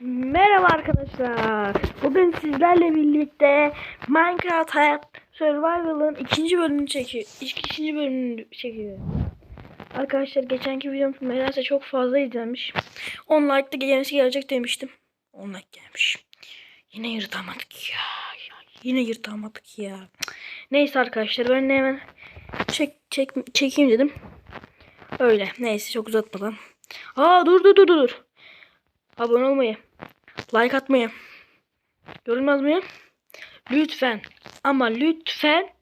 Merhaba arkadaşlar. Bugün sizlerle birlikte Minecraft Hayat Survival'ın ikinci bölümünü çekiyor. İkinci bölümünü çekiyor. Arkadaşlar geçenki videom nedense çok fazla izlenmiş. 10 like'da yenisi gelecek demiştim. 10 like gelmiş. Yine yırtamadık ya. ya. Yine yırtamadık ya. Neyse arkadaşlar ben de hemen çek, çek, çekeyim dedim. Öyle. Neyse çok uzatmadan. Aa dur dur dur dur. Abone olmayı, like atmayı, yorum yazmayı lütfen ama lütfen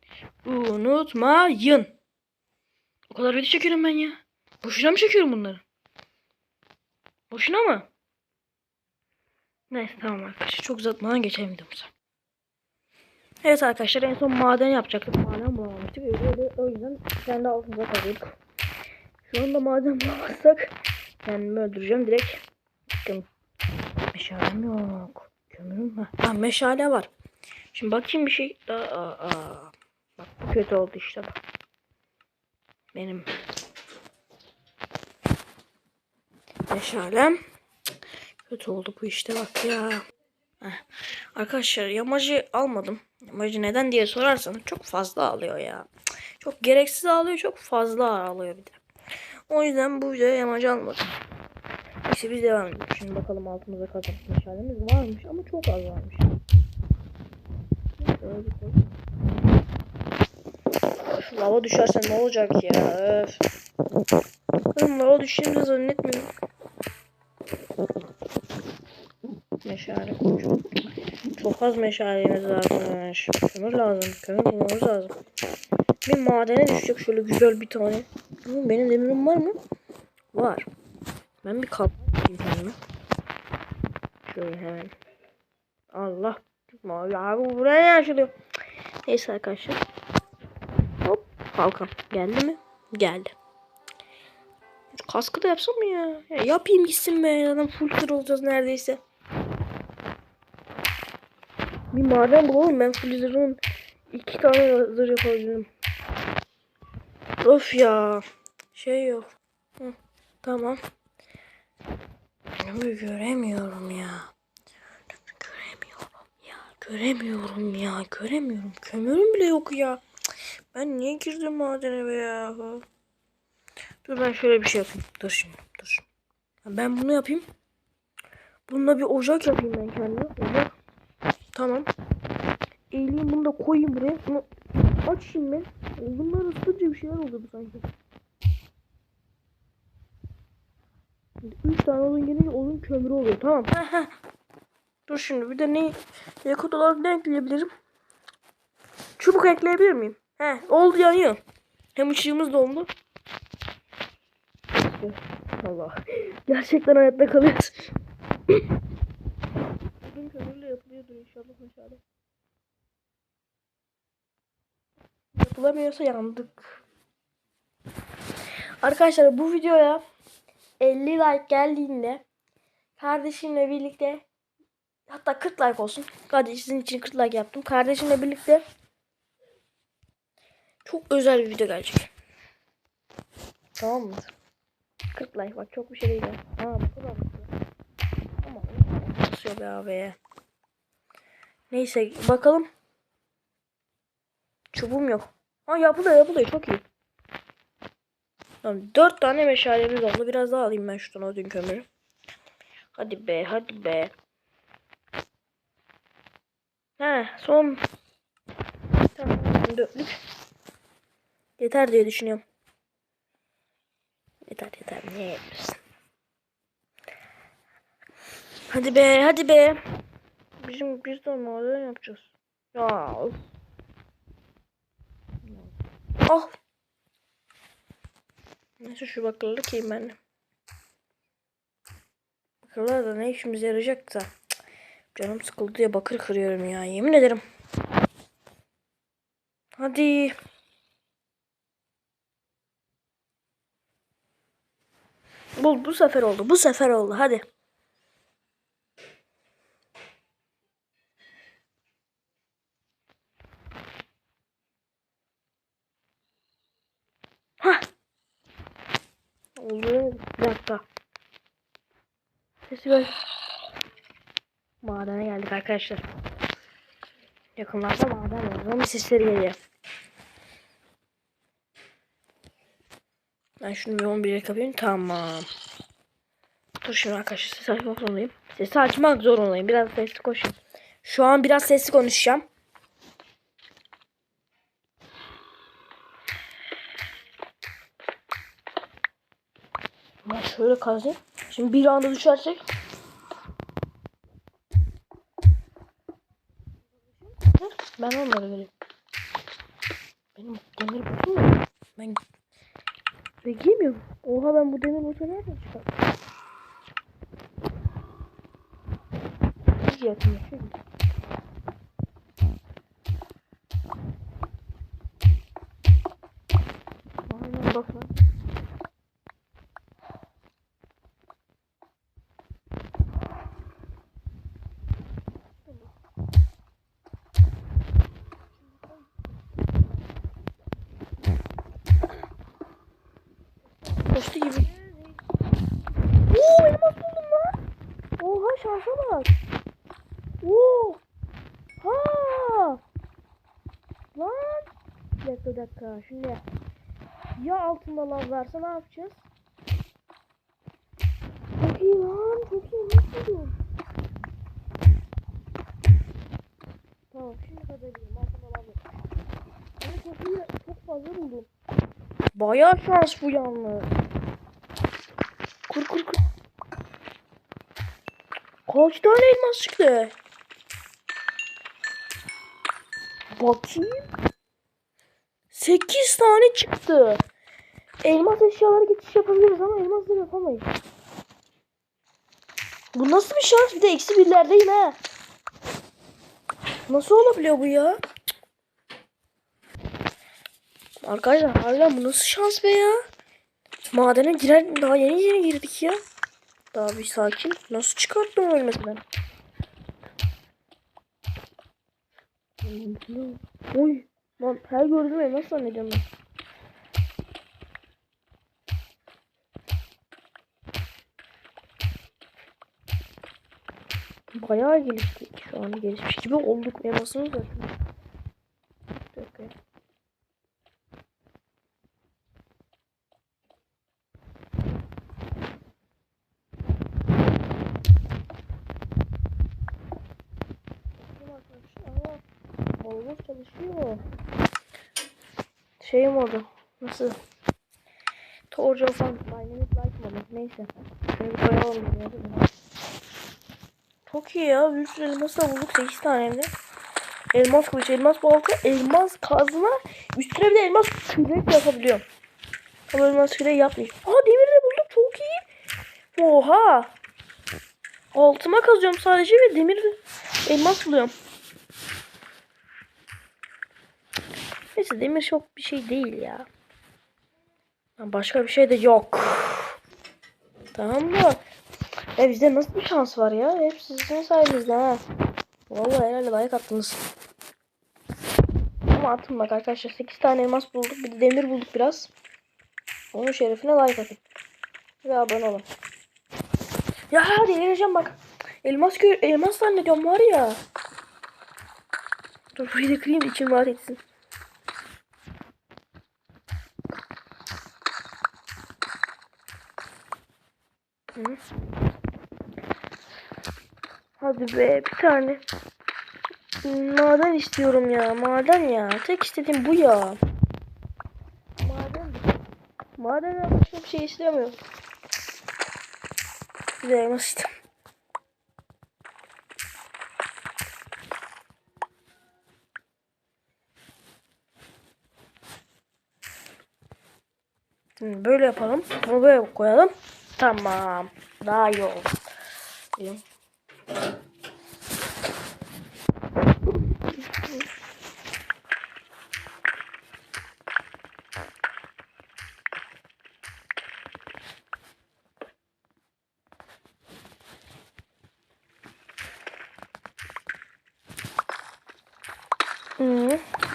unutmayın. O kadar video çekiyorum ben ya. Boşuna mı çekiyorum bunları? Boşuna mı? Neyse tamam arkadaşlar. Çok uzatmadan geçelim videomuza. Evet arkadaşlar en son maden yapacaktık. Maden bulamamıştık. Öyle, öyle, o yüzden kendi altımıza kalıyorduk. Şu anda maden bulamazsak kendimi öldüreceğim direkt. Bakın meşalem yok. Kömürüm var. Ha meşale var. Şimdi bakayım bir şey. Aa, aa, aa. Bak kötü oldu işte bak. Benim meşalem kötü oldu bu işte bak ya. Heh. Arkadaşlar yamacı almadım. Yamacı neden diye sorarsanız çok fazla alıyor ya. Çok gereksiz alıyor çok fazla alıyor bir de. O yüzden bu videoya yamacı almadım. Neyse biz devam edelim. Şimdi bakalım altımıza kazan meşalemiz varmış ama çok az varmış. Öf, lava düşerse ne olacak ya? Öf. Oğlum lava düşeceğimizi zannetmiyorum. Meşale. Çok az meşalemiz varmış. Kömür lazım. Kömür bulmamız lazım. Bir madene düşecek şöyle güzel bir tane. Benim demirim var mı? Var. Ben bir kap yapayım kendime. Şöyle hemen. Allah. Mavi abi bu buraya açılıyor. Neyse arkadaşlar. Hop. Kalkan. Geldi mi? Geldi. Kaskı da yapsam mı ya? ya yapayım gitsin be. Adam full kır olacağız neredeyse. Bir maden bulalım. Ben full zırhın iki tane zırh yapabilirim. Of ya. Şey yok. Hı, tamam. Kömür göremiyorum ya. Göremiyorum ya. Göremiyorum ya. Göremiyorum. Kömürüm bile yok ya. Ben niye girdim madene be ya? Dur ben şöyle bir şey yapayım. Dur şimdi. Dur. Ben bunu yapayım. Bununla bir ocak yapayım ben kendime. Ocak. Tamam. Eğileyim bunu da koyayım buraya. Bunu açayım ben. Bunlar ısıtınca bir şeyler oldu sanki. Üç tane odun gelince odun kömürü oluyor. Tamam. Dur şimdi bir de ne yakıt olarak ne ekleyebilirim? Çubuk ekleyebilir miyim? He oldu yanıyor. Hem ışığımız da oldu. Allah. Gerçekten hayatta kalıyoruz. Odun kömürle yapılıyordur inşallah inşallah. Yapılamıyorsa yandık. Arkadaşlar bu videoya 50 like geldiğinde kardeşimle birlikte hatta 40 like olsun. Hadi sizin için 40 like yaptım. Kardeşimle birlikte çok özel bir video gelecek. Tamam mı? 40 like bak çok bir şey değil. ya. Ha bu kadar? Ama basıyor be abi. Neyse bakalım. Çubuğum yok. Ha yapılıyor yapılıyor çok iyi. Tamam, dört tane meşalemiz oldu. Biraz daha alayım ben şuradan odun kömürü. Hadi be, hadi be. He, son. Tamam, dörtlük. Yeter diye düşünüyorum. Yeter yeter. Niye yetmesin? Hadi be, hadi be. Bizim biz de maden yapacağız. Ya. Ah. Neyse şu bakırları kiyeyim ben de. Bakırlar da ne işimize yarayacaksa. Cık, Canım sıkıldı diye bakır kırıyorum ya. Yemin ederim. Hadi. Bu, bu sefer oldu. Bu sefer oldu. Hadi. Hah. Oldu. Bir dakika. Sesi ver. Madene geldik arkadaşlar. Yakınlarda maden var. Zombi sesleri geliyor. Ben şunu bir 11'e kapayım. Tamam. Dur şimdi arkadaşlar sesi açmak zorundayım. Sesi açmak zorundayım. Biraz sesli koşayım. Şu an biraz sesli konuşacağım. Ben şöyle kazayım. Şimdi bir anda düşersek. Ben onları vereyim. Benim demir botum mu? Ben ve giymiyorum. Oha ben bu demir botu nereden çıkarttım? Hiç yakın şöyle. Aynen bak lan. Koştu gibi. Oo elmas buldum lan. Oha şansa bak. Oo. Ha. Lan. Bir dakika. Şimdi ya altında lav varsa ne yapacağız? Çok iyi lan. Çok iyi. Nasıl buldum? Tamam şimdi kadarıyım. Altında lav yok. Ama çok iyi. Çok fazla buldum. Bayağı şans bu yalnız. Kur kur kur. Kaç tane elmas çıktı? Bakayım. 8 tane çıktı. Elmas eşyalara geçiş yapabiliriz ama elmasları yapamayız. Bu nasıl bir şans? Bir de eksi birlerdeyim ha. Nasıl olabiliyor bu ya? Arkadaşlar harbiden bu nasıl şans be ya? Madene girer daha yeni yeni girdik ya. Daha bir sakin. Nasıl çıkarttım ölmesinden? Oy. Lan her gördüğüm elmas zannediyorum ben. Bayağı geliştik şu an gelişmiş gibi olduk elmasımız da. Bir dakika. Olmaz çalışıyor. Şey modu. Nasıl? Torch of Fun. Light modu. Neyse. Şöyle bir mi? Çok iyi ya. Bir sürü elmas da bulduk. 8 tane hem de. Elmas kılıç, elmas balta, elmas kazma. Üstüne bir de elmas kürek yapabiliyorum. Ama elmas kürek yapmayayım. Aa demir de buldum. Çok iyi. Oha. Altıma kazıyorum sadece ve demir elmas buluyorum. Neyse demir çok bir şey değil ya. Başka bir şey de yok. Tamam da. Ya bizde nasıl bir şans var ya? Hep sizin sayenizde ha. Vallahi herhalde like attınız. Ama atın bak arkadaşlar 8 tane elmas bulduk. Bir de demir bulduk biraz. Onun şerefine like atın. Ve abone olun. Ya hadi delireceğim bak. Elmas gör elmas zannediyorum var ya. Dur burayı da kırayım içim rahat etsin. Hı. Hadi be bir tane. Maden istiyorum ya. Maden ya. Tek istediğim bu ya. Maden. Maden başka bir şey istemiyorum. İstiyorum. Hı, Böyle yapalım. Bunu böyle koyalım. Tamam. Daha iyi oldu.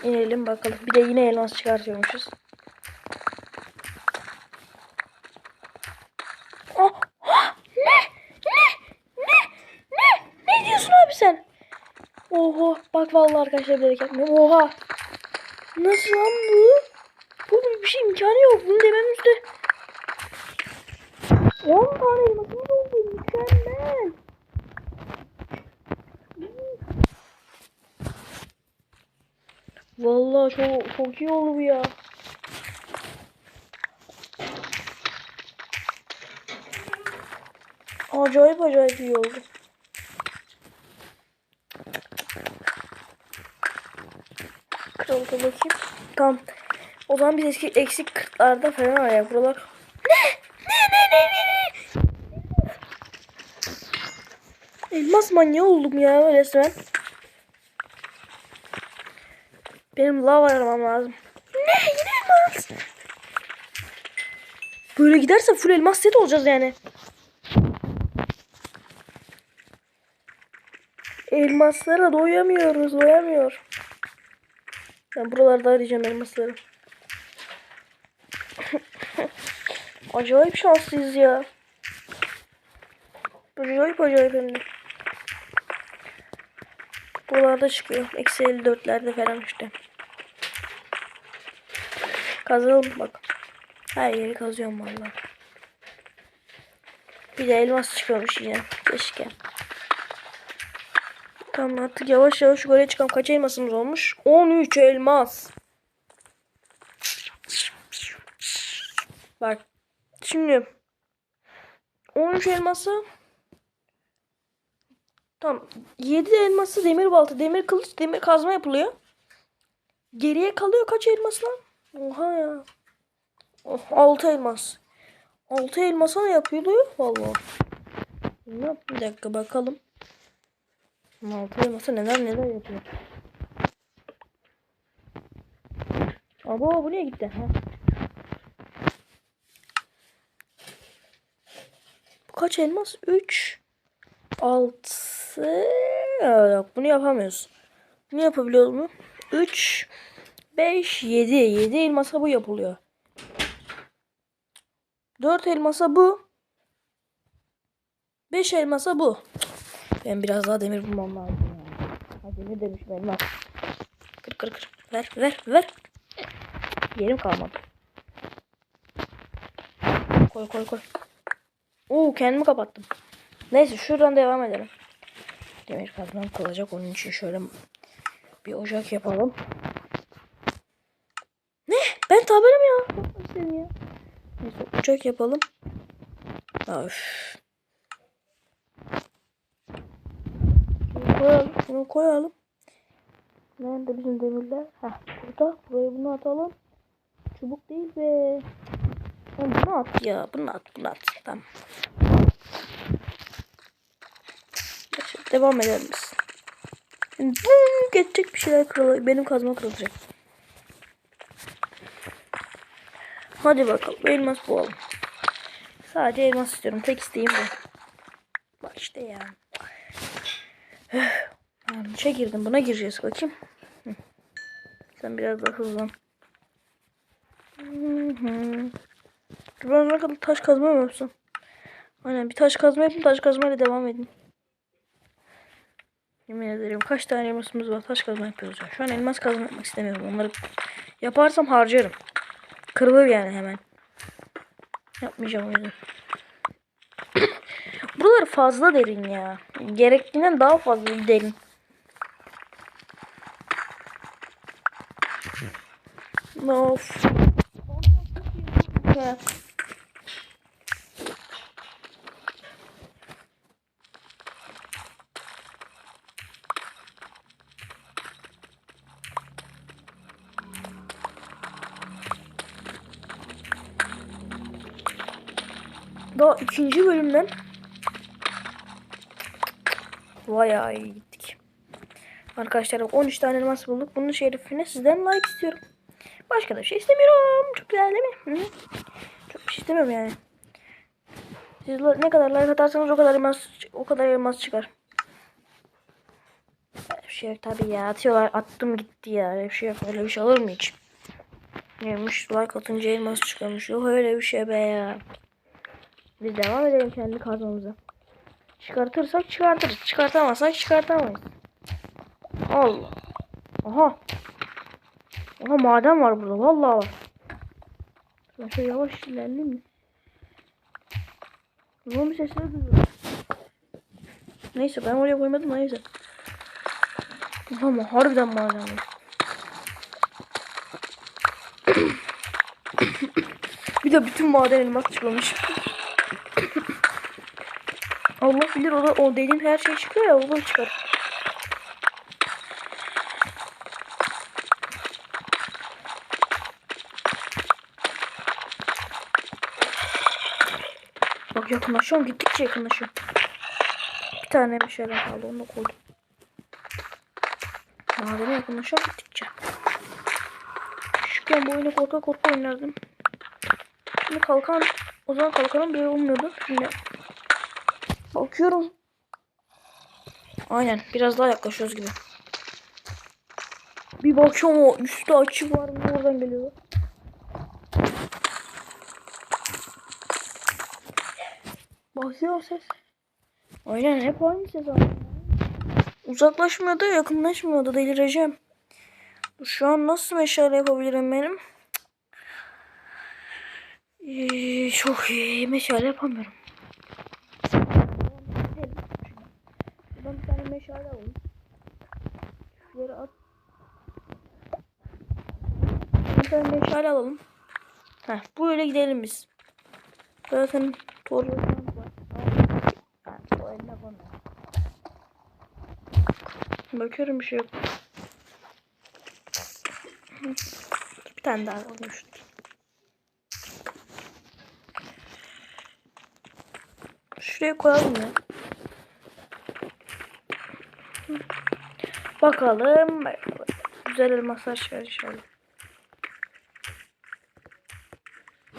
İnelim bakalım. Bir de yine elmas çıkartıyormuşuz. Ah, ah, ne? Ne? Ne? Ne? Ne diyorsun Bak vallahi arkadaşlar bilerek yapmıyorum. Oha. Nasıl lan bu? Bu bir şey imkanı yok. Bunu dememizde. 10 tane elmasımız oldu. Mükemmel. Vallahi çok, çok iyi oldu bu ya. Acayip acayip iyi oldu. Kralı da bakayım. Tamam. O zaman biz eski eksik kırklarda falan arayak buralar. Ne? Ne ne ne ne ne? Elmas manyağı oldum ya resmen. Benim lav aramam lazım. Ne? Yine elmas. Böyle giderse full elmas set olacağız yani. Elmaslara doyamıyoruz, doyamıyor. Ben buralarda arayacağım elmasları. acayip şanslıyız ya. Acayip acayip hem de. Buralarda çıkıyor. Eksi 54'lerde falan işte. Kazalım bak. Her yeri kazıyorum vallahi. Bir de elmas çıkıyormuş yine. Keşke. Tamam artık yavaş yavaş yukarıya çıkalım. Kaç elmasımız olmuş? 13 elmas. Bak. Şimdi 13 elması Tamam. 7 elması demir balta, demir kılıç, demir kazma yapılıyor. Geriye kalıyor kaç elmas lan? Oha ya. Oh, 6 elmas. 6 elmasa ne yapılıyor? Vallahi. Bir dakika bakalım. 6 elmasa neler neler yapıyor. Abo bu niye gitti? Ha. Kaç elmas? 3 6 Yok bunu yapamıyoruz. Bunu yapabiliyoruz mu? 3 5 7 7 elmasa bu yapılıyor. 4 elmasa bu. 5 elmasa bu. Ben biraz daha demir bulmam lazım. ya. Ha, demir demiş ben lan. Kır kır kır. Ver ver ver. Yerim kalmadı. Koy koy koy. Oo kendimi kapattım. Neyse şuradan devam edelim. Demir kazmam kalacak onun için şöyle bir ocak yapalım. Ne? Ben taberim ya. Neyse ocak yapalım. Şunu koyalım. Şunu koyalım. Nerede bizim demirler? Heh burada. Buraya bunu atalım. Çubuk değil be. Oğlum Bunu at ya. Bunu at. Bunu at. Tamam. Devam edelim biz. Bum, geçecek bir şeyler kırılacak. Benim kazma kırılacak. Hadi bakalım. Elmas bulalım. Sadece elmas istiyorum. Tek isteğim bu. Bak işte ya. Yani şey girdim. Buna gireceğiz bakayım. Sen biraz daha hızlan. Ben ne kadar taş kazma yapsam? Aynen bir taş kazma yapayım. Taş kazmayla devam edin. Yemin ederim kaç tane elmasımız var. Taş kazma yapıyoruz ya. Şu an elmas kazma yapmak istemiyorum. Onları yaparsam harcarım. Kırılır yani hemen. Yapmayacağım o. Buralar fazla derin ya. Gerektiğinden daha fazla derin. Of. Ya. Daha ikinci bölümden Bayağı iyi gittik. Arkadaşlar 13 tane elmas bulduk. Bunun şerefine sizden like istiyorum. Başka da bir şey istemiyorum. Çok güzel değil mi? Hı? Çok bir şey istemiyorum yani. Siz ne kadar like atarsanız o kadar elmas o kadar elmas çıkar. Bir şey yok tabii ya. Atıyorlar. Attım gitti ya. Bir şey yok. Öyle bir şey olur mu hiç? Neymiş like atınca elmas çıkarmış. Yok öyle bir şey be ya. Biz devam edelim kendi kazmamıza. Çıkartırsak çıkartırız. Çıkartamazsak çıkartamayız. Allah. Aha. Aha maden var burada. Vallahi var. Ben şöyle yavaş ilerleyeyim mi? Zombi sesleri duyuyorum. Neyse ben oraya koymadım neyse. Ama harbiden maden var. bir de bütün maden elmas çıkmış. Allah bilir o da o dediğim her şey çıkıyor ya o da çıkar. Bak yakınlaşıyorum gittikçe yakınlaşıyorum. Bir tane bir şeyler kaldı onu da koydum. Madene yakınlaşıyorum gittikçe. Küçükken bu oyunu korka korka oynardım. Şimdi kalkan o zaman kalkanım bile olmuyordu. Şimdi bakıyorum. Aynen biraz daha yaklaşıyoruz gibi. Bir bakıyorum o üstte açık var mı oradan geliyor. Bakıyor ses. Aynen hep aynı ses abi. Uzaklaşmıyor da yakınlaşmıyor da delireceğim. Şu an nasıl meşale yapabilirim benim? Ee, çok iyi meşale yapamıyorum. Buradan bir tane meşale alalım. Şuraya at. Bir tane meşale alalım. Heh, böyle gidelim biz. Zaten falan var. Bakıyorum bir şey yok. Bir tane daha olmuş. Şuraya koyalım ya. Bakalım. Güzel elmaslar çıkar inşallah.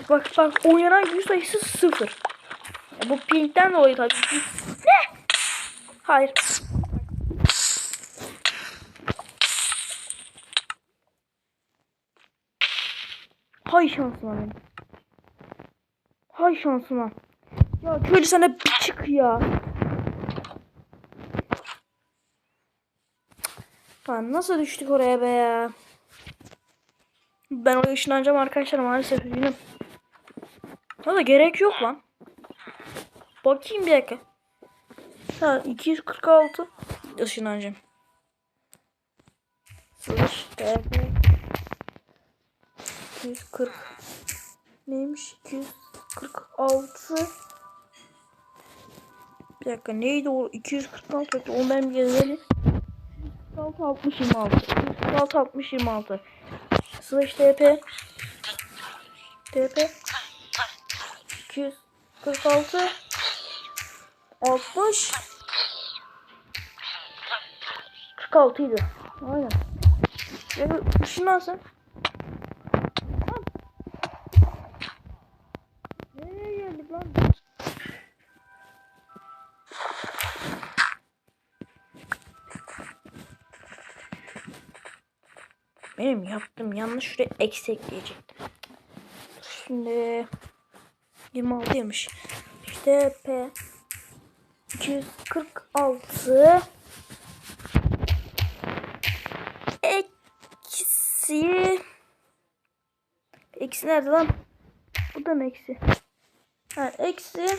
Bak bak oynanan gün sayısı sıfır. Bu pinkten dolayı tabii. Ne? Hayır. Hay şansıma benim. Hay şansıma. Ya köylü sana bir çık ya. Lan nasıl düştük oraya be ya. Ben oraya ışınlanacağım arkadaşlar maalesef üzgünüm. Da gerek yok lan. Bakayım bir dakika. Ha 246 ışınlanacağım. Slash TP 240 neymiş? 246 bir dakika neydi o 246 dakika onu ben yazayım. 246 60 26 246 60 26 slash TP TP 246 60 46 idi. Aynen. Ya bir ışınlansın. Lan. Nereye geldik lan? Benim yaptım yanlış şuraya eksi ekleyecektim. Şimdi 26'ymış. İşte P 246 eksi eksi nerede lan? Bu da mı eksi? Ha eksi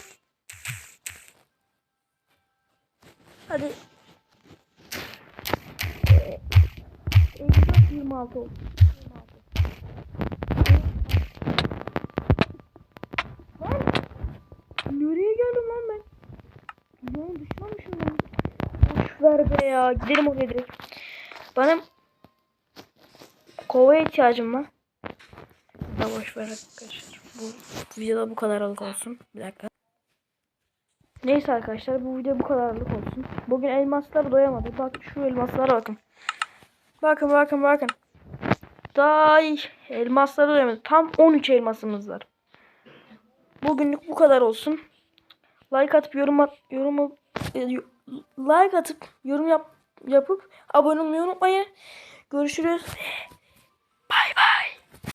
Hadi Ee, 54 26 oldu. 26. Lan nereye geldim lan ben? Lan düşmemişim ben. Boş ver be ya. Gidelim oraya direkt. Benim kovaya ihtiyacım var. Da boş ver arkadaşlar. Bu videoda bu kadarlık olsun. Bir dakika. Neyse arkadaşlar bu video bu kadarlık olsun. Bugün elmaslar doyamadı. Bak şu elmaslara bakın. Bakın bakın bakın. Day elmasları doyamadı. Tam 13 elmasımız var. Bugünlük bu kadar olsun. Like atıp yorum at, yorum e, like atıp yorum yap yapıp abone olmayı unutmayın. Görüşürüz. Bay bay.